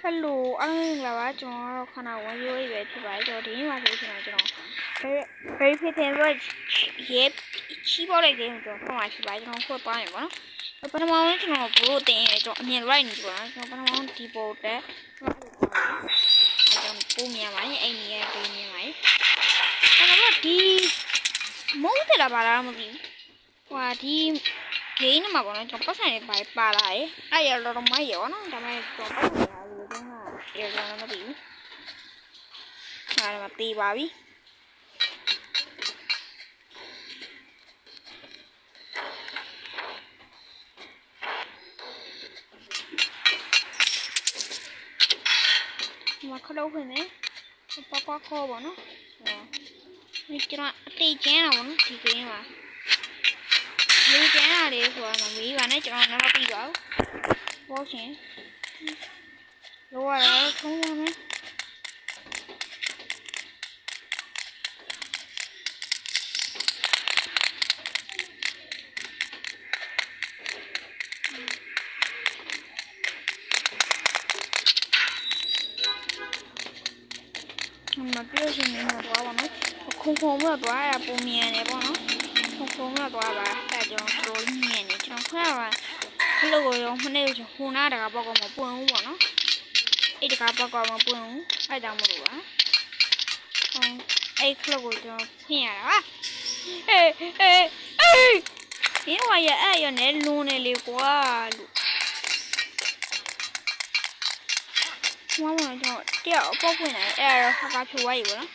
ဟယ်လိုအားလုံးမင်္ဂလာပါကျွန်တော်ကတော့ခဏဝန်ရိုးရေးပဲဖြစ်ပါတယ်ကျွန်တော်ဒီနေ့မှာဆိုရှင်တော့ကျွန်တော် very very fit and right ရေချီးပေါ်တဲ့ game ကိုကျွန်တော်ဖွင့်มาရှိပါတယ်ကျွန်တော်ဖွင့်သွားမယ်ပေါ့နော်ပထမဆုံးကျွန်တော်ဘလို့တင်ရဲကျွန်တော်အမြင် right နေပေါ့နော်ကျွန်တော်ပထမဆုံးဒီပေါ်တက်ကျွန်တော်ပုံမြင်ပါတယ်အဲ့ဒီရဲ့ပုံမြင်ပါတယ်ကျွန်တော်ဒီမုန်းတယ်လားပါလားမသိဘူးဟိုဒီဂိမ်းမှာပေါ့နော်ကျွန်တော်ပတ်ဆိုင်တွေပါပါလာတယ်အဲ့ရတော့မိုက်ရောနော်ဒါပေမဲ့ကျွန်တော် ပတ်ဆိုင်လာလို့ကျွန်တော်ရေကျွန်တော်မသိဘူးဟာလည်းမသေးပါပြီမခလို့ခွင့်နေပပခေါ်ပါနော်ဒီကျွန်တော်အသေးကျန်းတာပေါ့နော်ဒီဂိမ်းမှာလူကျန်းတာလေးဆိုတာမမေးပါနဲ့ကျွန်တော်လည်းမသိပါဘူး။ဘောရှင် လောရတော့ထုံးပါမယ်မပြောရှင်နေတော့ပါနော်ခုံခုံမတော့ရပုံမြန်နေပေါ့နော်ခုံခုံမတော့ပါအဲ့ကြောင့်တော်မြင်နေကျွန်တော်ခွဲပါခလို့ကိုရောမနေ့ကဟိုနာတကပေါက်ကမပွင့်ဘူးပေါ့နော် အဲ့တကပေါက်ကမပွင့်ဘူးအဲ့ကြောင့်မလို့ပါဟိုအဲ့ခလို့ကိုကျွန်တော်ဖွင့်ရတာပါအေးအေးအေးဒီဝါရအဲ့ရနဲ့လွန်နေလေကွာလို့မမကျွန်တော်တယောက်ပေါက်ဖွင့်နေအဲ့တော့ဟာကဖြိုးဝါးရီပေါ့နော်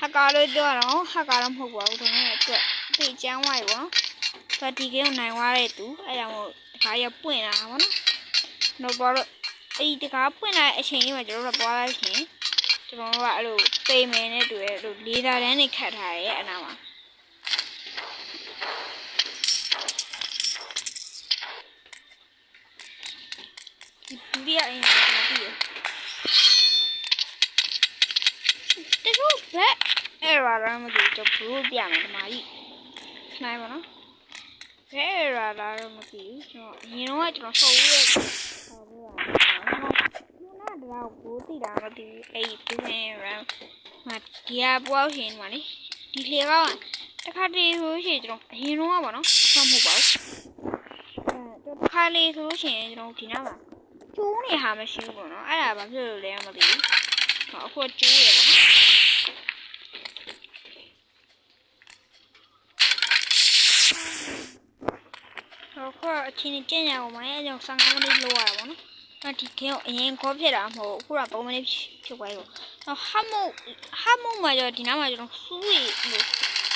ဟာကာလို့ပြောတော့ဟာကာတော့မဟုတ်ပါဘူးဒါနဲ့အတွက်သိကျန်းဝါးရီပေါ့နော်ဆိုဒီကိန်းကိုနိုင်သွားတဲ့သူအဲ့ကြောင့်မို့ဒါရပွင့်လာတာပေါ့နော်တော့ဘာလို့ အဲ့ဒီတကားပွင့်လာတဲ့အချိန်လေးမှာကျွန်တော်တို့ပွားလိုက်ရှင်ကျွန်တော်တို့ကအဲ့လိုပိန်မယ်နဲ့တူရဲ့အဲ့လိုလေးသားတန်းနေခတ်ထားရဲ့အနာမှာဒီဒုတိယအရင်ကကျွန်တော်ပြီးရတချို့ဘက်အဲ့ရာရမ်းမသိဘူးကျွန်တော်ဘလို့ပြမယ်ဒီမှာကြီးနိုင်ပါနော်ဘယ်ရာလာတော့မသိဘူးကျွန်တော်အရင်တော့ကျွန်တော်ဆော်ဦးရဲ့ဆော်ဦးရ အောင်ခုနကတော့ကိုတိတာမသိဘူးအဲ့ဒီပြင်းရမ်းမဒီဟာပွားရှင်မှာလေဒီလေကတခါတည်းဆိုရှင်ကျွန်တော်အရင်တော့ပါနော်အဆမဟုတ်ပါဘူးအဲတခါလေဆိုရှင်ကျွန်တော်ဒီနားမှာကျိုးနေဟာမရှိဘူးပေါ့နော်အဲ့ဒါဘာဖြစ်လို့လဲမသိဘူးဟောအခုကျိုးရပါနော်တော့ခုအချင်းချင်းကျင့်ရအောင်မရဲ့အကြောင်း15မိနစ်လောက်ရတာပေါ့နော်။ အဲ့ဒီကင်းကိုအရင်ခေါ်ဖြစ်တာမဟုတ်ဘူး။အခုက3မိနစ်ဖြစ်သွားပြီပေါ့။တော့ဟာမို့ဟာမို့မှာကျတော့ဒီနားမှာကျွန်တော်စူးရီလို့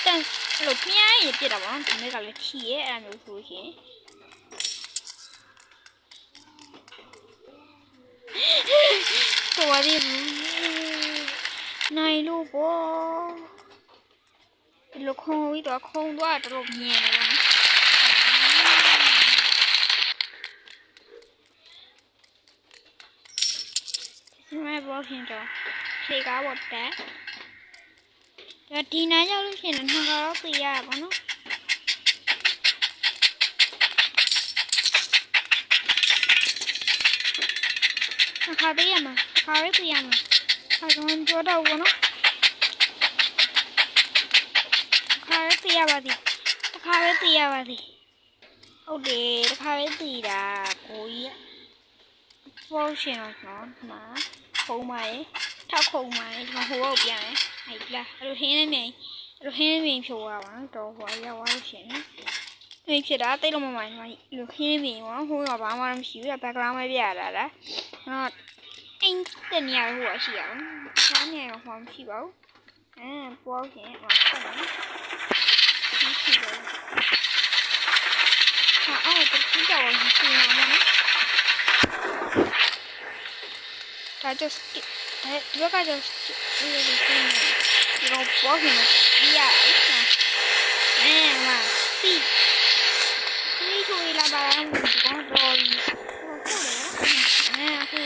တန်လို့ပြင်းရပြစ်တာပေါ့နော်။ဒီနေ့ကလည်းထီရဲ့အဲ့လိုမျိုးဆိုရှင်။တော်ရည်နိုင်လို့ပေါ့ဒီလိုခုံပြီးတော့ခုံသွားတော့တော်မြင်တယ်ပေါ့နော် မဲ့ဘောဖြစ်တော့ခြေကားပေါ်တက်ဒါဒီနိုင်ရောက်လို့ရှိရင်နှစ်ခါတော့ပြရပါတော့နှစ်ခါပြရမှာတစ်ခါပဲပြရမှာခါတော့ကြောတော့ဘောနော်တစ်ခါပဲပြရပါသည်တစ်ခါပဲပြရပါသည်ဟုတ်တယ်တစ်ခါပဲပြတာကိုကြီးဘောရှင်တော့နော်ဒီမှာ ခုံးပါရဲ့ထောက်ခုံးပါရဲ့ဒီမှာဟိုဘောက်ပြန်မယ်ဟိုက်လာအဲ့လိုဟင်းနေမြင်အဲ့လိုဟင်းနေမြင်ဖြိုးရပါတော့တော့ဟိုရောက်သွားလို့ရှိရင်ဒီဖြစ်တာတိတ်လို့မမှန်ဒီမှာအဲ့လိုဟင်းနေမြင်ပေါ့ဟိုကဘာမှမရှိဘူး background ပဲပြရတာလားတော့အင်းတနေရာဟိုကရှိရအောင်ဘာနေရာဟိုမရှိပါဘူးအဲပေါ်ရှင်ဟိုဆက်မယ်မရှိပါဘူးဟာအဲ့ဒါကြည့်ကြအောင်ရှိနေမှာနော် ဒါjust အဲဒီဘက်က just ဒီလိုဒီလိုပေါ်နေပြရအောင်အဲမှာစီဒီကိုလာပါအောင်ဒီကောင်တော်ကြီးဟုတ်တယ်အဲအခု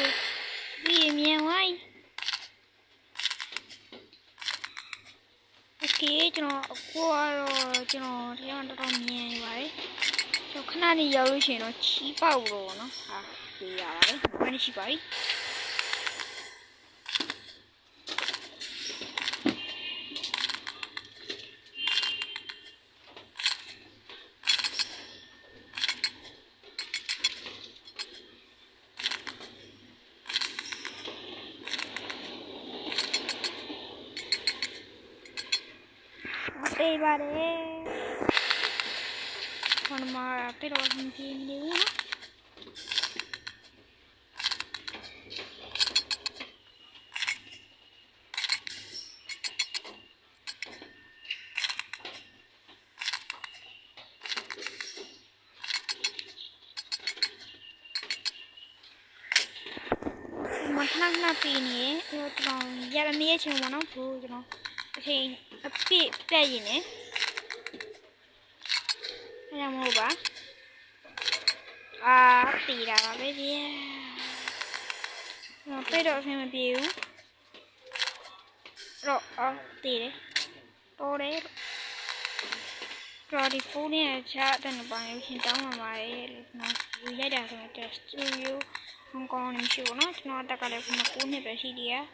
ဒီမြင်ဝိုင်းโอเคကျွန်တော်အခုကတော့ကျွန်တော်တရားတော်တော်မြင်နေပါတယ်ကျွန်တော်ခဏနေရောက်လို့ရှိရင်တော့ချီးပေါက်လို့နော်ဟာပြရပါတယ်ဘာမှရှိပါဘူး ပေးပါတယ်ခဏမှပြတော့ဟင်းပြင်းနေဦးနော်မခဏခဏပြင်းနေ အဲ့တော့ကျွန်တော်ရမမေးချင်ဘူးနော်ဘိုးကျွန်တော်အချိန်အပြည့်ပြည့်ရင်ねအဲ့ဒါမဟုတ်ပါအာတီးတာပါပဲဗျာတော့ပြတော့အဆင်မပြေဘူးအဲ့တော့အာတီးတယ်တော်တယ်တော်ဒီဖုန်းနဲ့ချာတဲ့နေပါလို့ရှင်တောင်းပါပါတယ်လို့နော်ယူလိုက်တာဆိုတော့စတူဒီယိုဟောင်ကောင်နေရှိဘူးနော်ကျွန်တော်တက်ကလည်းခုမှ9နှစ်ပဲရှိသေးတယ်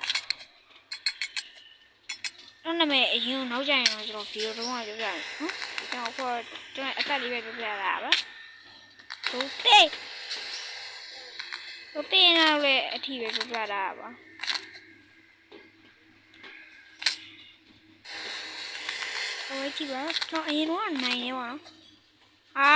အဲ့နာမည်အရင်နောက်ကျရင်တော့ကျွန်တော်ဗီဒီယိုတော့ပြောပြမယ်နော်ကျွန်တော်အခုကျွန်တော်အသက်လေးပဲပြောပြတာပါဒုတေဒုတေနောက်လည်းအထီပဲပြောပြတာပါဟိုကြည့်ပါကျွန်တော်အရင်တော့နိုင်နေပါနော်အာ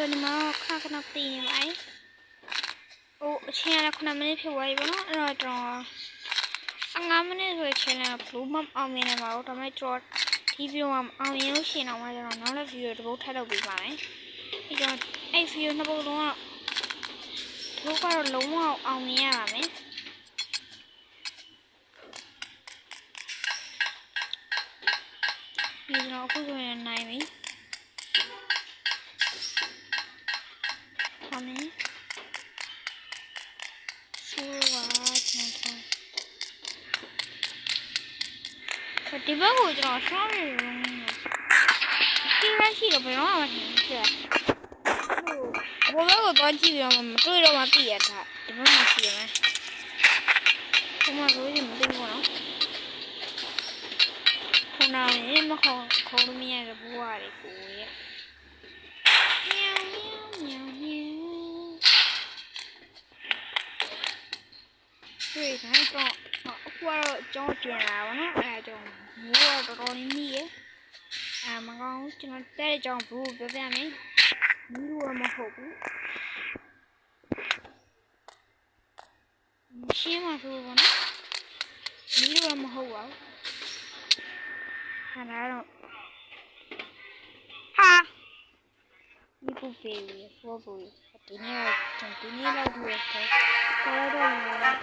ဆိုဒီမှာခဏခဏတည်နေပါ යි ။အိုးအချိန်ကလည်း9မိနစ်ဖြစ်သွားပြီပေါ့နော်။အဲ့တော့ကျွန်တော်15မိနစ်ဆိုရင် channel blue map အောင်မြင်နေမှာတော့ဒါပေမဲ့ကျွန်တော်ဒီ video မှာအောင်မြင်လို့ရှိရင်တော့ကျွန်တော်နောက်တစ် video တစ်ပုတ်ထပ်လုပ်ပေးပါမယ်။အဲ့ကြောင့်အဲ့ video နှစ်ပုတ်လုံးကတို့ကတော့လုံးဝအောင်မြင်ရပါမယ်။ဒီကျွန်တော်အခုဆိုရင်နိုင်ပြီ။ ဒီဘက်ကိုကျွန်တော်ဆောင်းနေလို့ဒီရက်ရှိတော့ဘယ်တော့မှမထင်ဘူးကြာဟိုဘက်ကိုတော့ကြည့်ပြီးတော့မတွေ့တော့မှသိရတာဒီဘက်မှာရှိရမယ်ဘုမဆိုရင်မသိဘူးနော်ခုနကမခေါ်ခေါ်လို့မရတဲ့ဘဝတွေကိုရဲ့ တွေ့တိုင်းတော့အခုကတော့ကြောင်းကျင်လာပါတော့အဲကြောင့်မိုးတော့တော်တော်လေးမိရဲ့အဲမကောင်းကျွန်တော်တဲ့ကြောင့်ဘူးပြောပြမယ်မီးလို့မဟုတ်ဘူးရှင်းမှာဆိုဘောနော်မီးလို့မဟုတ်ပါဘူးဟာတော့ဟာ ဒီပူပေရဖောပူဒီနေ့တော့ဒီနေ့တော့ဒီရက်တော့တော့တော့တော့